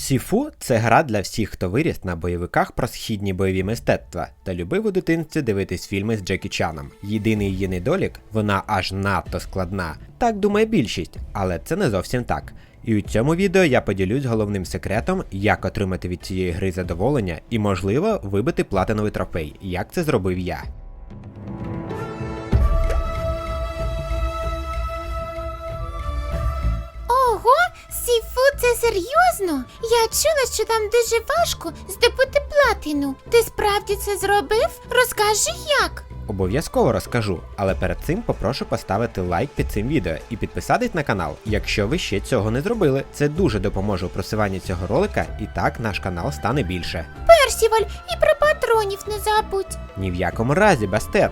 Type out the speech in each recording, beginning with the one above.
Сіфу це гра для всіх, хто виріс на бойовиках про східні бойові мистецтва та любив у дитинстві дивитись фільми з Джекі Чаном. Єдиний її недолік вона аж надто складна. Так думає більшість, але це не зовсім так. І у цьому відео я поділюсь головним секретом, як отримати від цієї гри задоволення і, можливо, вибити платиновий трофей, як це зробив я. Це серйозно? Я чула, що там дуже важко здобути платину. Ти справді це зробив? Розкажи як. Обов'язково розкажу, але перед цим попрошу поставити лайк під цим відео і підписатись на канал, якщо ви ще цього не зробили. Це дуже допоможе у просуванні цього ролика, і так наш канал стане більше. Персіваль, і про патронів не забудь. Ні в якому разі, Бастет.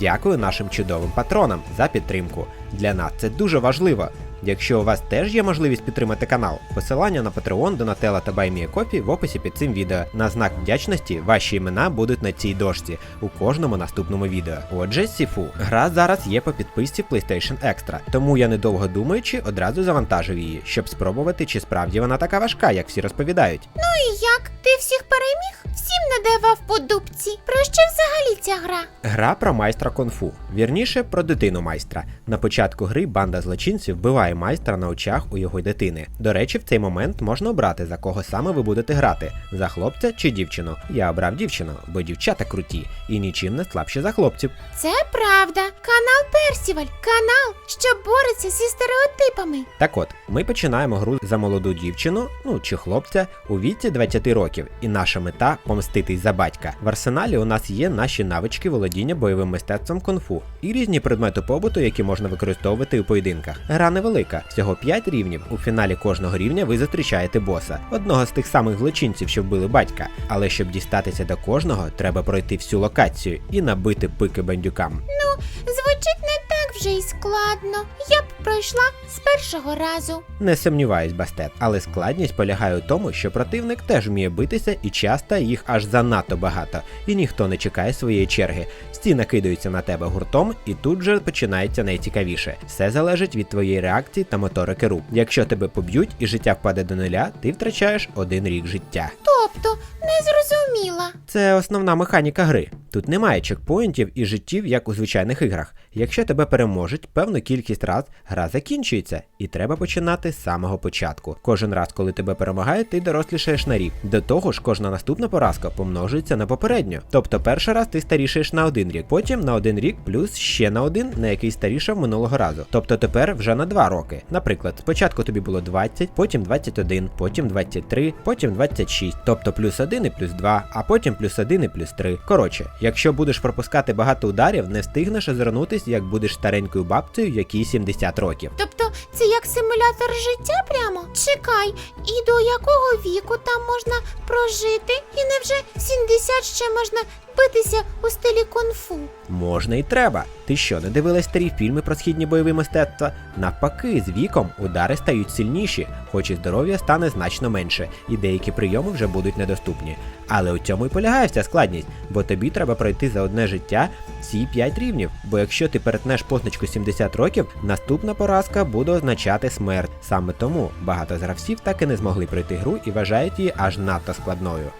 Дякую нашим чудовим патронам за підтримку. Для нас це дуже важливо. Якщо у вас теж є можливість підтримати канал, посилання на Patreon, Donatello та BuyMeACoffee в описі під цим відео. На знак вдячності ваші імена будуть на цій дошці у кожному наступному відео. Отже, Сіфу, гра зараз є по підписці PlayStation Extra, тому я недовго думаючи одразу завантажив її, щоб спробувати, чи справді вона така важка, як всі розповідають. Ну і як? Ти всіх переміг? Всім надавав по дубці. Про що взагалі ця гра? Гра про майстра конфу, вірніше про дитину майстра. На початку гри банда злочинців вбиває майстра на очах у його дитини. До речі, в цей момент можна обрати, за кого саме ви будете грати: за хлопця чи дівчину. Я обрав дівчину, бо дівчата круті і нічим не слабші за хлопців. Це правда. Канал Персіваль. Канал, що бореться зі стереотипами. Так от, ми починаємо гру за молоду дівчину, ну чи хлопця, у віці 20 років, і наша мета помститись за батька. В арсеналі у нас є наші навички володіння бойовим мистецтвом кунг-фу і різні предмети побуту, які можна використовувати у поєдинках. Гра невелика, всього 5 рівнів. У фіналі кожного рівня ви зустрічаєте боса, одного з тих самих злочинців, що вбили батька. Але щоб дістатися до кожного, треба пройти всю локацію і набити пики бандюкам. Ну Звучить не вже й складно. Я б пройшла з першого разу. Не сумніваюсь, Бастет, але складність полягає у тому, що противник теж вміє битися і часто їх аж занадто багато, і ніхто не чекає своєї черги. Всі накидаються на тебе гуртом, і тут же починається найцікавіше. Все залежить від твоєї реакції та моторики рук. Якщо тебе поб'ють і життя впаде до нуля, ти втрачаєш один рік життя. Тобто, не зрозуміла. Це основна механіка гри. Тут немає чекпоінтів і життів, як у звичайних іграх. Якщо тебе переможуть, певну кількість раз гра закінчується, і треба починати з самого початку. Кожен раз, коли тебе перемагають, ти дорослішаєш на рік. До того ж, кожна наступна поразка помножується на попередню. Тобто, перший раз ти старішаєш на один рік, потім на один рік, плюс ще на один, на який старішав минулого разу. Тобто тепер вже на два роки. Наприклад, спочатку тобі було 20, потім 21, потім 23, потім 26, тобто плюс 1 і плюс 2, а потім плюс 1 і плюс 3. Коротше, якщо будеш пропускати багато ударів, не встигнеш озирнутись, як будеш старенькою бабцею, якій 70 років. Тобто, це як симулятор життя прямо? Чекай, і до якого віку там можна прожити? І невже в 70 ще можна битися у стилі кунг-фу? Можна і треба. Ти що, не дивилась старі фільми про східні бойові мистецтва? Навпаки, з віком удари стають сильніші, хоч і здоров'я стане значно менше, і деякі прийоми вже будуть недоступні. Але у цьому і полягає вся складність, бо тобі треба пройти за одне життя всі 5 рівнів. Бо якщо ти перетнеш позначку 70 років, наступна поразка буде означати смерть. Саме тому багато гравців так і не змогли пройти гру і вважають її аж надто складною.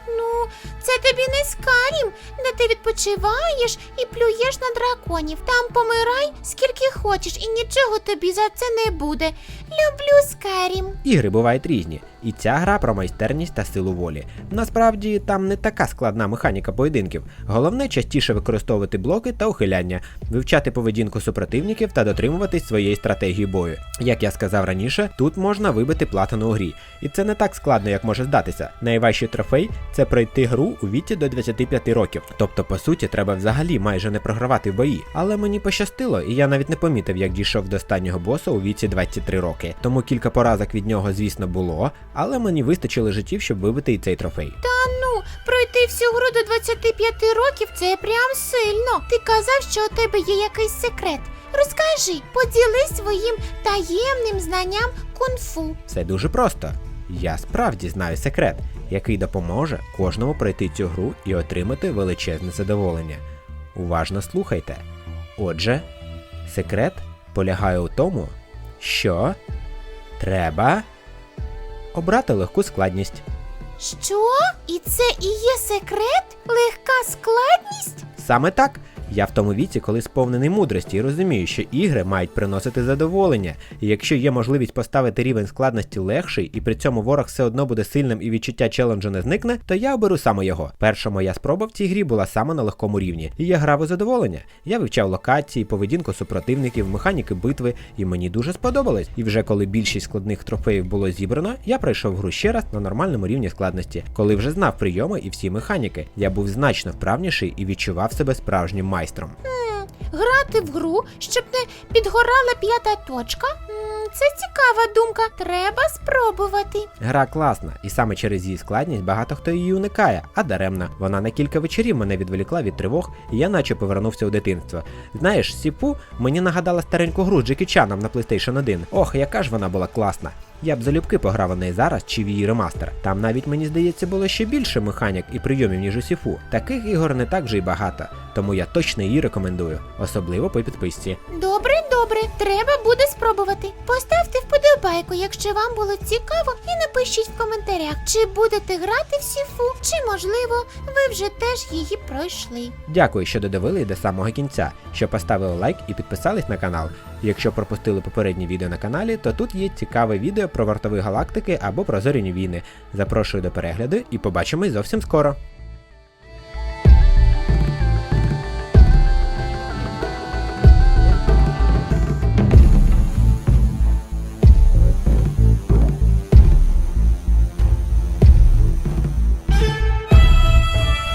Це тобі не скарім, де ти відпочиваєш і плюєш на драконів. Там помирай скільки хочеш, і нічого тобі за це не буде. Люблю скарім. Ігри бувають різні, і ця гра про майстерність та силу волі. Насправді там не така складна механіка поєдинків. Головне частіше використовувати блоки та ухиляння, вивчати поведінку супротивників та дотримуватись своєї стратегії бою. Як я сказав раніше, тут можна вибити платину у грі, і це не так складно, як може здатися. Найважчий трофей це пройти гру у віці до 25 років. Тобто, по суті, треба взагалі майже не програвати бої. Але мені пощастило, і я навіть не помітив, як дійшов до останнього боса у віці 23 роки. Тому кілька поразок від нього, звісно, було, але мені вистачило життів, щоб вибити і цей трофей. Та ну, пройти всю гру до 25 років це прям сильно. Ти казав, що у тебе є якийсь секрет. Розкажи, поділись своїм таємним знанням кунг-фу. Все дуже просто. Я справді знаю секрет, який допоможе кожному пройти цю гру і отримати величезне задоволення. Уважно слухайте. Отже, секрет полягає у тому, що треба обрати легку складність. Що? І це і є секрет? Легка складність? Саме так. Я в тому віці, коли сповнений мудрості і розумію, що ігри мають приносити задоволення. І якщо є можливість поставити рівень складності легший, і при цьому ворог все одно буде сильним і відчуття челенджу не зникне, то я оберу саме його. Перша моя спроба в цій грі була саме на легкому рівні. І я грав у задоволення. Я вивчав локації, поведінку супротивників, механіки битви, і мені дуже сподобалось. І вже коли більшість складних трофеїв було зібрано, я пройшов гру ще раз на нормальному рівні складності, коли вже знав прийоми і всі механіки. Я був значно вправніший і відчував себе справжнім майстром. Грати в гру, щоб не підгорала п'ята точка? М, Це цікава думка. Треба спробувати. Гра класна, і саме через її складність багато хто її уникає, а даремно. Вона на кілька вечорів мене відволікла від тривог, і я наче повернувся у дитинство. Знаєш, Сіпу мені нагадала стареньку гру Джекі Чаном на PlayStation 1. Ох, яка ж вона була класна. Я б залюбки пограв у неї зараз чи в її ремастер. Там навіть мені здається було ще більше механік і прийомів, ніж у Сіфу. Таких ігор не так вже й багато, тому я точно її рекомендую, особливо по підписці. Добре, добре, треба буде спробувати. Поставте вподобайку, якщо вам було цікаво, і напишіть в коментарях, чи будете грати в сіфу, чи можливо, ви вже теж її пройшли. Дякую, що додивили до самого кінця, що поставили лайк і підписались на канал. Якщо пропустили попередні відео на каналі, то тут є цікаве відео про вартові галактики або про зоряні війни. Запрошую до перегляду і побачимось зовсім скоро.